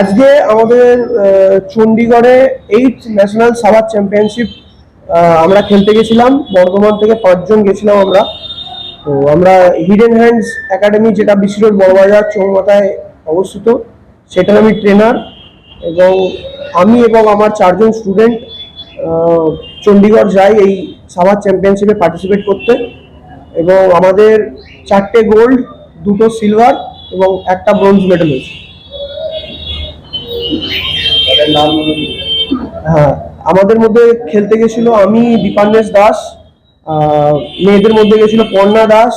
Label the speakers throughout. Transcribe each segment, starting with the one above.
Speaker 1: আজকে আমাদের চণ্ডীগড়ে এইট ন্যাশনাল সাবাত চ্যাম্পিয়নশিপ আমরা খেলতে গেছিলাম। বর্ধমান থেকে পাঁচজন গেছিলাম আমরা। তো আমরা হিডেন হ্যান্ডস একাডেমি যেটা বিসি রোড বড়বাজার চৌমাথায় অবস্থিত, সেটার আমি ট্রেনার এবং আমি এবং আমার চারজন স্টুডেন্ট চণ্ডীগড় যাই এই সাবাত চ্যাম্পিয়নশিপে পার্টিসিপেট করতে। এবং আমাদের চারটে গোল্ড দুটো সিলভার এবং একটা ব্রোঞ্জ মেডেল হয়েছে। হ্যাঁ আমাদের মধ্যে খেলতে গেছিল আমি দীপান্বেশ দাস মেয়েদের মধ্যে গেছিল পর্ণা দাস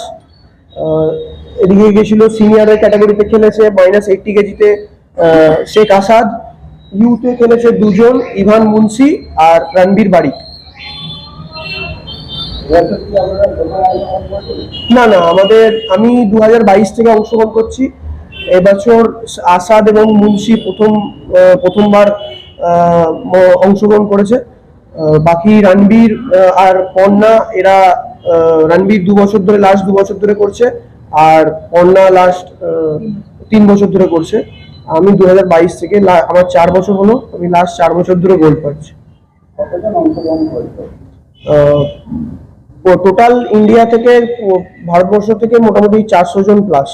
Speaker 1: এদিকে গেছিল সিনিয়রের ক্যাটাগরিতে খেলেছে মাইনাস এইটটি কেজিতে শেখ আসাদ ইউতে খেলেছে দুজন ইভান মুন্সি আর রণবীর বারিক। না না আমাদের আমি দু হাজার বাইশ থেকে অংশগ্রহণ করছি। এবছর আসাদ এবং মুন্সি প্রথম প্রথমবার অংশগ্রহণ করেছে। বাকি রণবীর আহ, আর পর্ণা এরা রণবীর দু বছর ধরে লাস্ট দু বছর ধরে করছে। আর পর্ণা লাস্ট তিন বছর ধরে করছে। আমি দু হাজার বাইশ থেকে আমার চার বছর হলো আমি লাস্ট চার বছর ধরে গোল্ড পাচ্ছি। টোটাল ইন্ডিয়া থেকে ভারতবর্ষ থেকে মোটামুটি চারশো জন প্লাস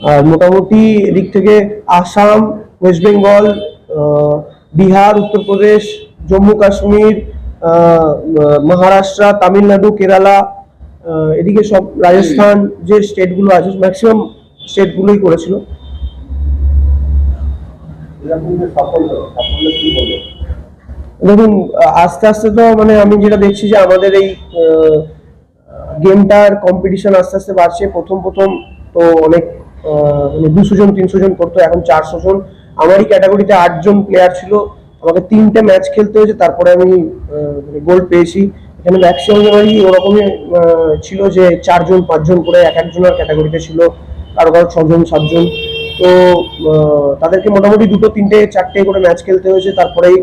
Speaker 1: আর মোটামুটি এদিক থেকে আসাম ওয়েস্ট বেঙ্গল বিহার, উত্তরপ্রদেশ, জম্মু কাশ্মীর মহারাষ্ট্র, তামিলনাড়ু, কেরালা এদিকে সব রাজস্থান যে স্টেটগুলো আছে ম্যাক্সিমাম স্টেটগুলোই করেছিল। দেখুন, আস্তে আস্তে তো মানে আমি যেটা দেখছি যে আমাদের এই গেমটার কম্পিটিশন আস্তে আস্তে বাড়ছে। প্রথম প্রথম তো অনেক মানে দুশো জন, তিনশো জন করতো, এখন চারশো জন। আমারই ক্যাটাগরিতে আটজন প্লেয়ার ছিল। আমাকে তিনটে ম্যাচ খেলতে হয়েছে, তারপরে আমি গোল্ড পেয়েছি। এখানে ম্যাক্সিমাম আমারই ওরকমই ছিল যে চারজন, পাঁচজন করে এক একজনের ক্যাটাগরিতে ছিল। কারও কারও ছজন, সাতজন। তো তাদেরকে মোটামুটি দুটো, তিনটে, চারটে করে ম্যাচ খেলতে হয়েছে। তারপরেই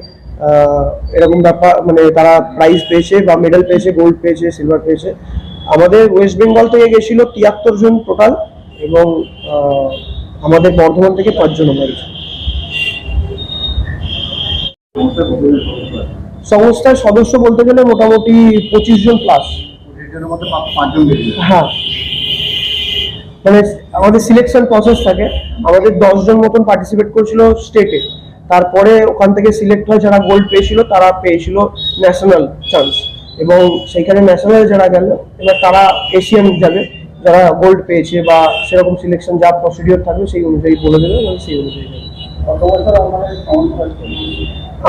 Speaker 1: এরকম ব্যাপার মানে তারা প্রাইজ পেয়েছে বা মেডেল পেয়েছে গোল্ড পেয়েছে সিলভার পেয়েছে। আমাদের ওয়েস্ট বেঙ্গল থেকে গেছিল তিয়াত্তর জন টোটাল এবং আমাদের বর্ধমান থেকে পাঁচজন আমরা গেছি। সংস্থার সদস্য বলতে গেলে মোটামুটি পঁচিশ জন প্লাস হ্যাঁ। মানে আমাদের সিলেকশন প্রসেস থাকে। আমাদের দশজন মতন পার্টিসিপেট করেছিল স্টেটে তারপরে ওখান থেকে সিলেক্ট হয় যারা গোল্ড পেয়েছিল, তারা পেয়েছিল ন্যাশনাল চান্স এবং সেইখানে ন্যাশনাল যারা গেল, এবার তারা এশিয়ান যাবে। যারা গোল্ড পেয়েছে বা সেরকম সিলেকশন যা প্রসিডিওর থাকবে, সেই অনুযায়ী বলে দেবে এবং সেই অনুযায়ী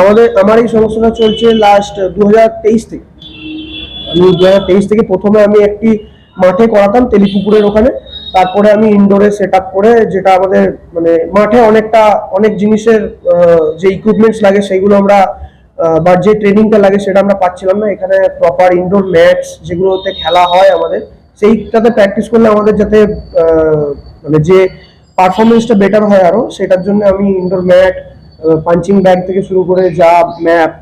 Speaker 1: আমাদের, আমার এই সমস্যাটা চলছে লাস্ট দু হাজার তেইশ থেকে। আমি দু হাজার তেইশ থেকে প্রথমে আমি একটি মাঠে করাতাম তেলিপুকুরের ওখানে। তারপরে আমি ইনডোরে সেট করে যেটা আমাদের মানে মাঠে অনেকটা, অনেক জিনিসের যে ইকুইপমেন্টস লাগে সেইগুলো আমরা বা যে ট্রেনিংটা লাগে সেটা আমরা পাচ্ছিলাম না। এখানে প্রপার ইনডোর ম্যাটস যেগুলোতে খেলা হয় আমাদের, সেইটাতে প্র্যাকটিস করলে আমাদের যাতে মানে যে পারফরমেন্সটা বেটার হয় আরও সেটার জন্য আমি ইনডোর ম্যাট পাঞ্চিং ব্যাগ থেকে শুরু করে যা ম্যাপ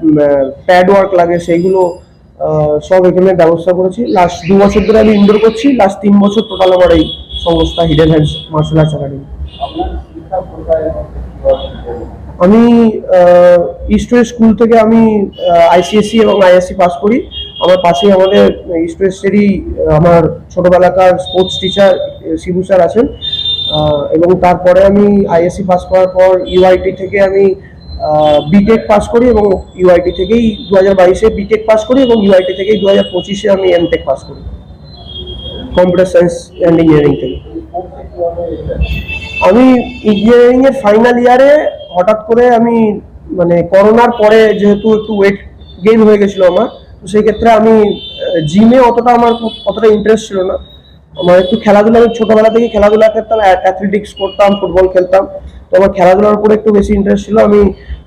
Speaker 1: প্যাড ওয়ার্ক লাগে সেইগুলো সব এখানে ব্যবস্থা করেছি। লাস্ট দু বছর ধরে আমি ইনডোর করছি লাস্ট তিন বছর টোটাল আমার এই সংস্থা hidden hands martial arts academy. আমি ইস্ট স্কুল থেকে আমি আইসিএসসি এবং আইএসসি পাস করি। আমার পাশেই আমাদের ইস্ট আমার ছোটবেলাকার স্পোর্টস টিচার শিবু স্যার আছেন। এবং তারপরে আমি আইএসসি পাস করার পর ইউআইটি থেকে আমি বিটেক পাস করি এবং ইউআইটি থেকেই দু হাজার বাইশে বিটেক পাস করি এবং ইউআইটি থেকেই দু হাজার পঁচিশে আমি এমটেক পাস করি। কম্পিউটার সায়েন্স অ্যান্ড ইঞ্জিনিয়ারিং থেকে আমি ইঞ্জিনিয়ারিং এর ফাইনাল ইয়ারে হঠাৎ করে আমি মানে করোনার পরে যেহেতু একটু ওয়েট গেইন হয়ে গেছিল আমার, তো সেই ক্ষেত্রে আমি জিমে অতটা আমার অতটা ইন্টারেস্ট ছিল না। আমার একটু খেলাধুলা, আমি ছোটবেলা থেকে খেলাধুলা করতাম অ্যাথলেটিক্স করতাম ফুটবল খেলতাম, তো আমার খেলাধুলার উপরে একটু বেশি ইন্টারেস্ট ছিল। আমি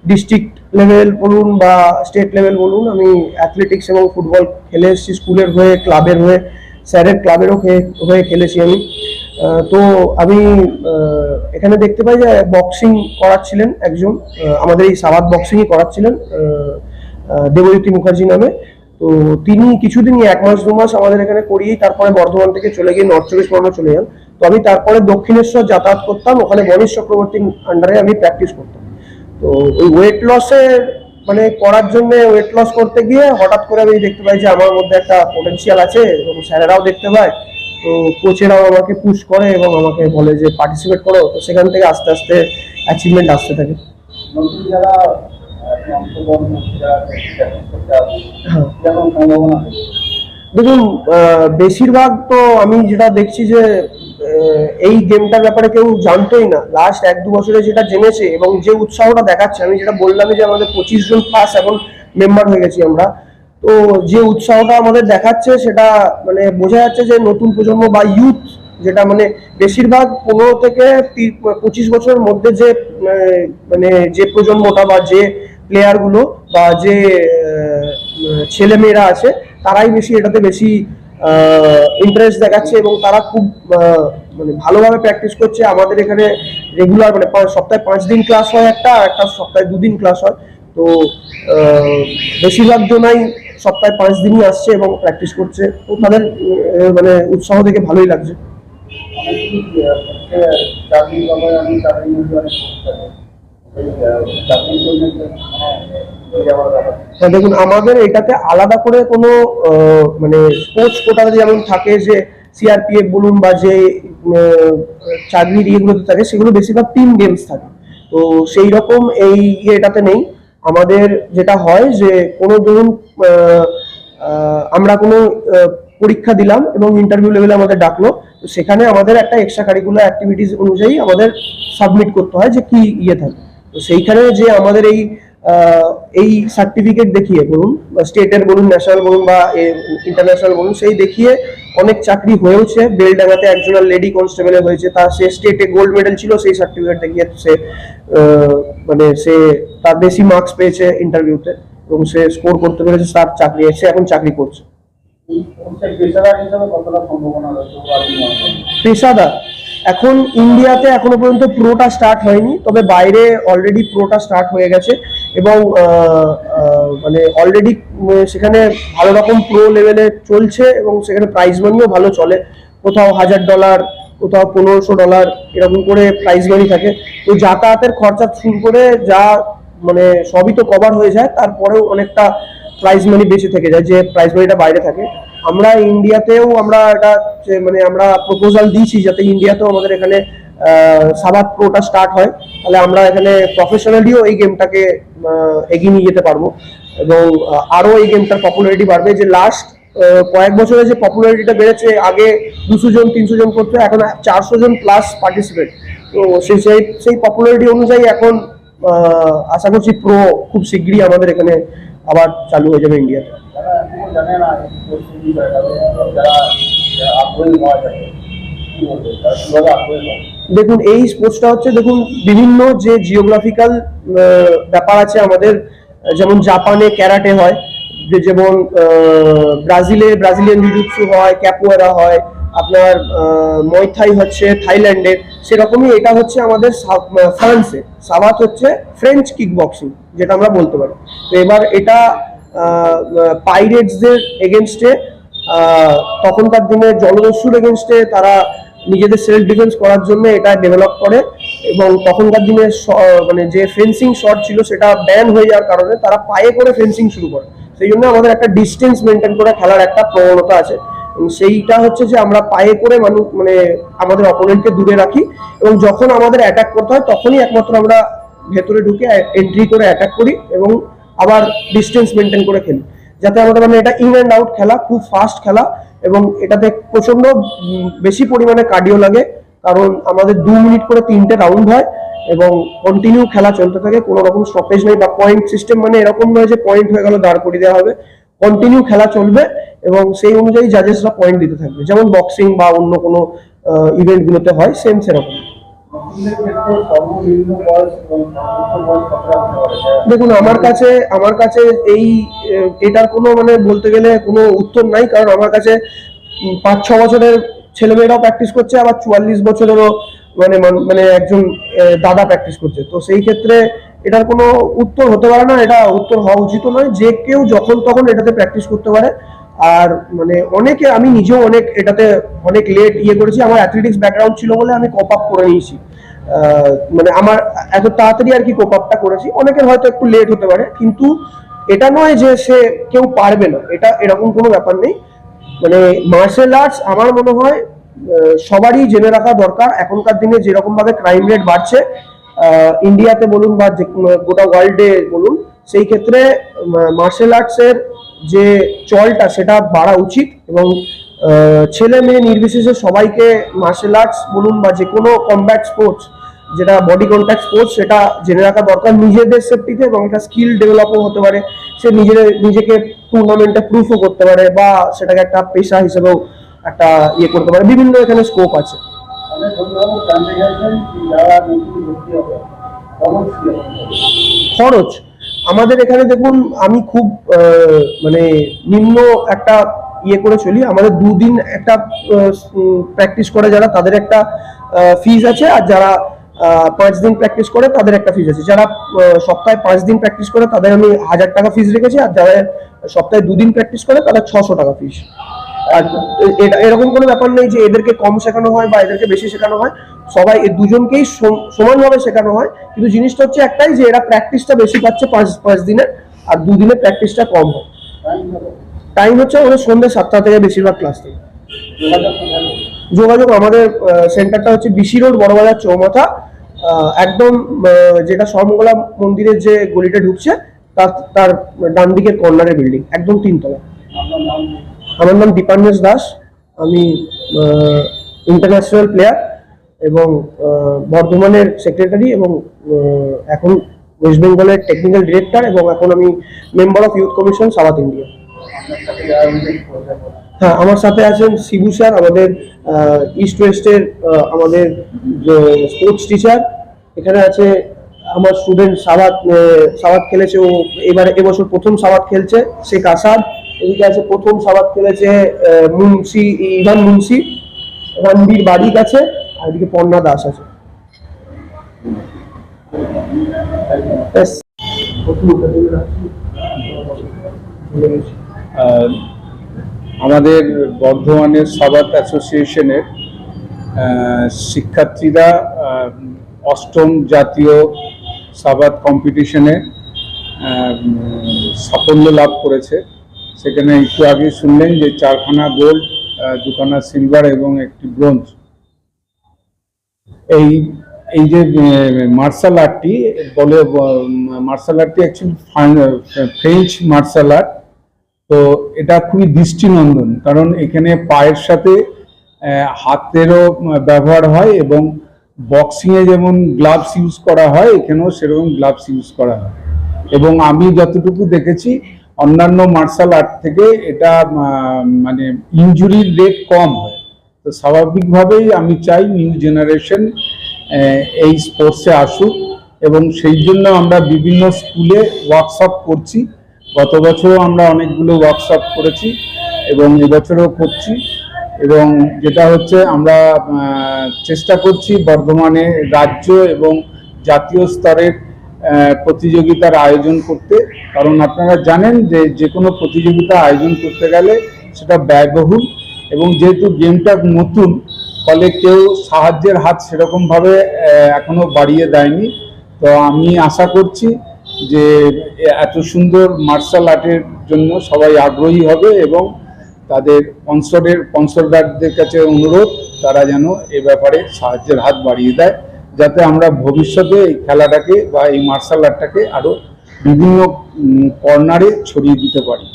Speaker 1: ডিস্ট্রিক্ট লেভেল বলুন বা স্টেট লেভেল বলুন, আমি অ্যাথলেটিক্স এবং ফুটবল খেলে এসেছি স্কুলের হয়ে ক্লাবের হয়ে। স্যারের ক্লাবেরও হয়ে- খেলেছি আমি। তো আমি এখানে দেখতে পাই যে বক্সিং করাচ্ছিলেন একজন আমাদের এই সাবাদ বক্সিংই করাচ্ছিলেন দেবজ্যোতি মুখার্জি নামে। তো তিনি কিছুদিনই, এক মাস, দু মাস আমাদের এখানে করিয়েই তারপরে বর্ধমান থেকে চলে গিয়ে নর্থ চব্বিশ পরগনা চলে যান। তো আমি তারপরে দক্ষিণেশ্বর যাতায়াত করতাম, ওখানে মনীশ চক্রবর্তীর আন্ডারে আমি প্র্যাকটিস করতাম। তো ওই ওয়েট লসের মানে করার জন্য ওয়েট লস করতে গিয়ে হঠাৎ করে আমি দেখতে পাই যে আমার মধ্যে একটা পোটেনশিয়াল আছে এবং স্যারেরাও দেখতে পায়। তো কোচেরাও আমাকে পুশ করে এবং আমাকে বলে যে পার্টিসিপেট করো। তো সেখান থেকে আস্তে আস্তে অ্যাচিভমেন্ট আসতে থাকে।
Speaker 2: যারা
Speaker 1: হ্যাঁ। দেখুন বেশিরভাগ তো আমি যেটা দেখছি যে এই গেমটার ব্যাপারে কেউ জানতোই না। লাস্ট এক দু বছরে যেটা জেনেছে এবং যে উৎসাহটা দেখাচ্ছে, আমি যেটা বললাম যে আমাদের পঁচিশ জন প্লাস এখন মেম্বার হয়ে গেছি আমরা। তো যে উৎসাহটা আমাদের দেখাচ্ছে, সেটা মানে বোঝা যাচ্ছে যে নতুন প্রজন্ম বা ইউথ যেটা মানে বেশিরভাগ পনেরো থেকে পঁচিশ বছরের মধ্যে যে মানে যে প্রজন্মটা বা যে প্লেয়ারগুলো বা যে ছেলে মেয়েরা আছে, তারাই বেশি এটাতে বেশি ইন্টারেস্ট দেখাচ্ছে এবং তারা খুব মানে ভালোভাবে প্র্যাকটিস করছে। আমাদের এখানে রেগুলার মানে সপ্তাহে পাঁচ দিন ক্লাস হয় একটা একটা সপ্তাহে দুদিন ক্লাস হয়। তো বেশিরভাগ জনাই সপ্তাহে পাঁচ দিনই আসছে এবং প্র্যাকটিস করছে। তো তাদের মানে উৎসাহ দেখে ভালোই লাগছে।
Speaker 2: চাকরি হয়ে,
Speaker 1: দেখুন, আমাদের এটাতে আলাদা করে কোনো মানে স্পোর্টস কোটা যেমন থাকে যে সিআরপিএফ বলুন বা যে চাকরির ইয়েগুলোতে থাকে, সেগুলো বেশিরভাগ টিম গেমস থাকে। তো সেই রকম এই ইয়েটাতে নেই। আমাদের যেটা হয় যে, কোনো ধরুন আমরা কোনো পরীক্ষা দিলাম এবং ইন্টারভিউ লেভেলে আমাদের ডাকলো, তো সেখানে আমাদের একটা এক্সট্রা কারিকুলার অ্যাক্টিভিটিস অনুযায়ী আমাদের সাবমিট করতে হয় যে কি ইয়ে থাকে। তো সেইখানে যে আমাদের এই এই সার্টিফিকেট দেখিয়ে বলুন স্টেটের বলুন ন্যাশনাল বলুন বা ইন্টারন্যাশনাল বলুন সেই দেখিয়ে অনেক চাকরি হয়েছে বেলডাঙ্গাতে একজনের লেডি কনস্টেবলে হয়েছে তার সে স্টেটে গোল্ড মেডেল ছিল সেই সার্টিফিকেট দেখিয়ে সে মানে সে তার বেশি মার্কস পেয়েছে ইন্টারভিউতে এবং সে স্কোর করতে পেরেছে তার চাকরি সে এখন চাকরি করছে?
Speaker 2: পেশাদার
Speaker 1: এখন ইন্ডিয়াতে এখনও পর্যন্ত প্রোটা স্টার্ট হয়নি তবে বাইরে অলরেডি প্রোটা স্টার্ট হয়ে গেছে। এবং মানে অলরেডি সেখানে ভালো রকম প্রো লেভেলে চলছে এবং সেখানে প্রাইজ মানিও ভালো চলে। কোথাও হাজার ডলার কোথাও পনেরোশো ডলার এরকম করে প্রাইজ মানি থাকে। তো যাতায়াতের খরচা শুরু করে যা মানে সবই তো কভার হয়ে যায়, তারপরেও অনেকটা প্রাইজ মানি বেশি থেকে যায়, যে প্রাইজ মানিটা বাইরে থাকে। আমরা ইন্ডিয়াতেও আমরা এটা মানে আমরা প্রপোজাল দিয়েছি যাতে ইন্ডিয়াতেও আমাদের এখানে সাবাত প্রোটা স্টার্ট হয়। তাহলে আমরা এখানে প্রফেশনালিও এই গেমটাকে এগিয়ে নিয়ে যেতে পারব। এবং আহ, আরও এই গেমটার পপুলারিটি বাড়বে যে লাস্ট কয়েক বছরে যে পপুলারিটিটা বেড়েছে আগে দুশো জন তিনশো জন করতো এখন চারশো জন প্লাস পার্টিসিপেট তো সেই সেই সেই পপুলারিটি অনুযায়ী এখন আশা করছি প্রো খুব শীঘ্রই আমাদের এখানে আবার চালু হয়ে যাবে ইন্ডিয়াতে দেখুন, এই স্পোর্টসটা হচ্ছে, দেখুন, বিভিন্ন যে জিওগ্রাফিক্যাল ব্যাপার আছে আমাদের, যেমন জাপানে ক্যারাটে হয় যেমন ব্রাজিলে, ব্রাজিলিয়ান জুজুৎসু হয় ক্যাপোয়েরা হয়, আপনার ময়থাই হচ্ছে, থাইল্যান্ডের, সেরকমই এটা হচ্ছে আমাদের ফ্রান্সে। সাবাত হচ্ছে ফ্রেঞ্চ কিক বক্সিং যেটা আমরা বলতে পারি। তো এবার এটা পাইরেটসদের এগেনস্টে তখনকার দিনে জলদস্যুর এগেনস্টে তারা নিজেদের সেলফ ডিফেন্স করার জন্য এটা ডেভেলপ করে এবং তখনকার দিনে মানে যে ফেন্সিং শট ছিল সেটা ব্যান হয়ে যাওয়ার কারণে তারা পায়ে করে ফেন্সিং শুরু করে। সেই জন্য আমাদের একটা ডিস্টেন্স মেনটেন করে খেলার একটা প্রবণতা আছে। সেইটা হচ্ছে যে আমরা পায়ে করে মানুষ মানে আমাদের অপোনেন্টকে দূরে রাখি এবং যখন আমাদের অ্যাটাক করতে হয় তখনই একমাত্র আমরা ভেতরে ঢুকে এন্ট্রি করে অ্যাটাক করি এবং আবার ডিস্টেন্স মেনটেন করে খেলি। যাতে আমাদের মানে এটা ইন অ্যান্ড আউট খেলা, খুব ফাস্ট খেলা এবং এটাতে প্রচণ্ড বেশি পরিমাণে কার্ডিও লাগে। কারণ আমাদের দু মিনিট করে তিনটে রাউন্ড হয় এবং কন্টিনিউ খেলা চলতে থাকে, কোনো রকম স্টপেজ নেই বা পয়েন্ট সিস্টেম মানে এরকম নয় যে পয়েন্ট হয়ে গেল দাঁড় করিয়ে দেওয়া হবে। কন্টিনিউ খেলা চলবে এবং সেই অনুযায়ী জাজেসরা পয়েন্ট দিতে থাকবে। যেমন বক্সিং বা অন্য কোনো ইভেন্টগুলোতে হয় সেম সেরকম। দেখুন, আমার কাছে আমার কাছে এই এটার কোনো মানে বলতে গেলে কোনো উত্তর নাই, কারণ আমার কাছে পাঁচ, ছ বছরের ছেলেমেয়েরাও প্র্যাকটিস করছে, আবার চুয়াল্লিশ বছরেরও মানে মানে একজন দাদা প্র্যাকটিস করছে। তো সেই ক্ষেত্রে এটার কোনো উত্তর হতে পারে না, এটা উত্তর হওয়া উচিত নয়। যে কেউ যখন তখন এটাতে প্র্যাকটিস করতে পারে। আর মানে অনেকে, আমি নিজেও অনেক এটাতে অনেক লেট ইয়ে করেছি, আমার অ্যাথলেটিক্স ব্যাকগ্রাউন্ড ছিল বলে আমি কপ আপ করে নিয়েছি। মানে আমার এত তাড়াতাড়ি আর কি কোপ আপটা করেছি। অনেকের হয়তো একটু লেট হতে পারে, কিন্তু এটা নয় যে সে কেউ পারবে না। এটা এরকম কোনো ব্যাপার নেই। মানে মার্শাল আর্টস আমার মনে হয় সবারই জেনে রাখা দরকার। এখনকার দিনে যেরকম ভাবে ক্রাইম রেট বাড়ছে ইন্ডিয়াতে বলুন বা যে গোটা ওয়ার্ল্ডে বলুন, সেই ক্ষেত্রে মার্শাল আর্টসের যে চলটা সেটা বাড়া উচিত এবং ছেলে মেয়ে নির্বিশেষে সবাইকে মার্শাল আর্টস বলুন বা যে কোনো কম্ব্যাট স্পোর্টস যেটা বডি কন্ট্যাক্ট স্পোর্টস সেটা জেনে রাখা দরকার। নিজেদের সেফটিতে এবং একটা স্কিল ডেভেলপও হতে পারে। সে নিজের নিজেকে টুর্নামেন্টে প্রুফও করতে পারে বা সেটাকে একটা পেশা হিসেবেও একটা ইয়ে করতে পারে। বিভিন্ন এখানে স্কোপ আছে।
Speaker 2: খরচ।
Speaker 1: আমাদের এখানে দেখুন, আমি খুব মানে নিম্ন একটা ইয়ে করে চলি। আমাদের দুদিন একটা প্র্যাকটিস করে যারা, তাদের একটা ফিজ আছে। আর যারা পাঁচ দিন প্র্যাকটিস করে তাদের একটা ফিজ আছে। যারা সপ্তাহে পাঁচ দিন প্র্যাকটিস করে, তাদের আমি হাজার টাকা ফিজ রেখেছি আর যারা সপ্তাহে দুদিন প্র্যাকটিস করে, তাদের ছশো টাকা ফিজ আর এরকম কোনো ব্যাপার নেই যে এদেরকে কম শেখানো হয় বা এদেরকে বেশি শেখানো হয়। সবাই দুজনকেই সম- সমানভাবে শেখানো হয়। কিন্তু জিনিসটা হচ্ছে একটাই যে এরা প্র্যাকটিসটা বেশি পাচ্ছে পাঁচ পাঁচ দিনের আর দুদিনের প্র্যাকটিসটা কম হয়।
Speaker 2: টাইম
Speaker 1: হচ্ছে ওদের সন্ধ্যে সাতটা থেকে বেশিরভাগ ক্লাস থেকে।
Speaker 2: যোগাযোগ,
Speaker 1: আমাদের সেন্টারটা হচ্ছে বিসি রোড বড়বাজার, চৌমাথা। একদম যেটা সর্বমঙ্গলা মন্দিরের যে গলিটা ঢুকছে, তার তার ডান দিকের কর্নারের বিল্ডিং একদম তিনতলা? আমার নাম দীপাঞ্জস দাস, আমি ইন্টারন্যাশনাল প্লেয়ার এবং বর্ধমানের সেক্রেটারি এবং এখন ওয়েস্ট বেঙ্গলের টেকনিক্যাল ডিরেক্টর এবং এখন আমি member of youth commission South India হ্যাঁ আমার সাথে আছেন শিবু স্যার, আমাদের ইস্ট ওয়েস্টের আমাদের স্পোর্টস টিচার এখানে আছে আমার স্টুডেন্ট সাবাত সাবাত খেলেছে ও এবারে এবছর প্রথম সাবাত খেলছে, শেখ আসাদ। এদিকে আছে প্রথম সাবাত খেলেছে মুন্সি, ইভান মুন্সি। রণবীর বারিক আছে, আর এদিকে পর্ণা দাস আছে। ব্যাস।
Speaker 3: আমাদের বর্ধমানের সাবাত অ্যাসোসিয়েশনের শিক্ষার্থীরা অষ্টম জাতীয় সাবাত কম্পিটিশনে সাফল্য লাভ করেছে। সেখানে একটু আগে শুনলেন যে চারখানা গোল্ড দুখানা সিলভার এবং একটি ব্রোঞ্জ। এই এই যে মার্শাল আর্টটি বলে মার্শাল আর্টটি অ্যাকচুয়ালি ফ্রেঞ্চ মার্শাল আর্ট। তো এটা খুবই দৃষ্টিনন্দন, কারণ এখানে পায়ের সাথে হাতেরও ব্যবহার হয় এবং বক্সিংয়ে যেমন গ্লাভস ইউজ করা হয়, এখানেও সেরকম গ্লাভস ইউজ করা হয়। এবং আমি যতটুকু দেখেছি, অন্যান্য মার্শাল আর্ট থেকে এটা মানে ইনজুরির রেট কম হয়। তো স্বাভাবিকভাবেই আমি চাই নিউ জেনারেশন এই স্পোর্টসে আসুক এবং সেই জন্য আমরা বিভিন্ন স্কুলে ওয়ার্কশপ করছি। গত বছরও আমরা অনেকগুলো ওয়ার্কশপ করেছি এবং এবছরও করছি এবং যেটা হচ্ছে আমরা চেষ্টা করছি বর্ধমানে রাজ্য এবং জাতীয় স্তরের প্রতিযোগিতার আয়োজন করতে। কারণ আপনারা জানেন যে যে কোনো প্রতিযোগিতা আয়োজন করতে গেলে সেটা ব্যয়বহুল এবং যেহেতু গেমটা নতুন, ফলে কেউ সাহায্যের হাত সেরকমভাবে এখনও বাড়িয়ে দেয়নি। তো আমি আশা করছি যে এত সুন্দর মার্শাল আর্টের জন্য সবাই আগ্রহী হবে এবং তাদের স্পন্সরের স্পন্সরদারদের কাছে অনুরোধ, তারা যেন এ ব্যাপারে সাহায্যের হাত বাড়িয়ে দেয়, যাতে আমরা ভবিষ্যতে এই খেলাটাকে বা এই মার্শাল আর্টটাকে আরও বিভিন্ন কর্নারে ছড়িয়ে দিতে পারি।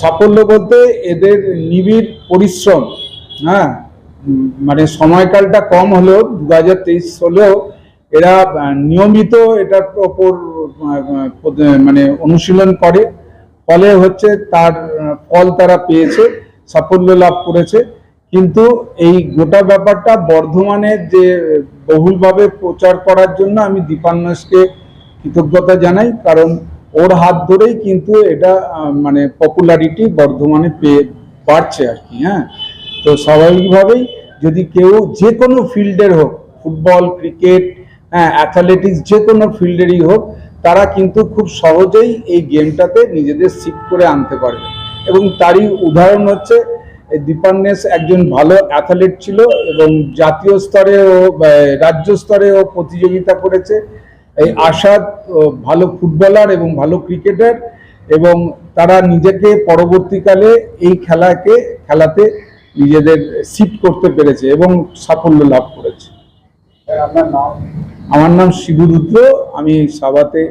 Speaker 2: সাফল্য
Speaker 3: বলতে এদের নিবিড় পরিশ্রম হ্যাঁ মানে সময়কালটা কম হলেও দু হাজার তেইশ হলেও এরা নিয়মিত এটার ওপর মানে অনুশীলন করে। ফলে হচ্ছে তার ফল তারা পেয়েছে, সাফল্য লাভ করেছে। কিন্তু এই গোটা ব্যাপারটা বর্ধমানে যে বহুলভাবে প্রচার করার জন্য আমি দীপান্নসকে কৃতজ্ঞতা জানাই, কারণ ওর হাত ধরেই কিন্তু এটা মানে পপুলারিটি বর্ধমানে পেয়ে বাড়ছে আর কি হ্যাঁ। তো স্বাভাবিকভাবেই যদি কেউ যে কোনো ফিল্ডের হোক, ফুটবল, ক্রিকেট হ্যাঁ অ্যাথলেটিক্স যে কোনো ফিল্ডেরই হোক, তারা কিন্তু খুব সহজেই এই গেমটাতে নিজেদের শিফট করে আনতে পারবে। এবং তারই উদাহরণ হচ্ছে দীপান্নেস একজন ভালো অ্যাথলেট ছিল এবং জাতীয় স্তরেও বা, রাজ্য স্তরেও প্রতিযোগিতা করেছে। এই আসাদ ও, ভালো ফুটবলার এবং ভালো ক্রিকেটার এবং তারা নিজেকে পরবর্তীকালে এই খেলাকে, খেলাতে নিজেদের শিফট করতে পেরেছে এবং সাফল্য লাভ করেছে। আমার নাম শিবু রুদ্র। আমি সাবাতে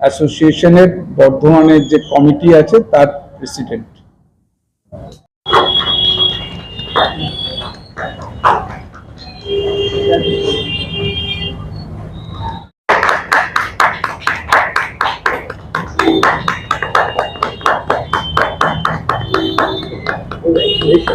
Speaker 3: অ্যাসোসিয়েশনের বর্ধমানের যে কমিটি আছে তার প্রেসিডেন্ট よいしょ。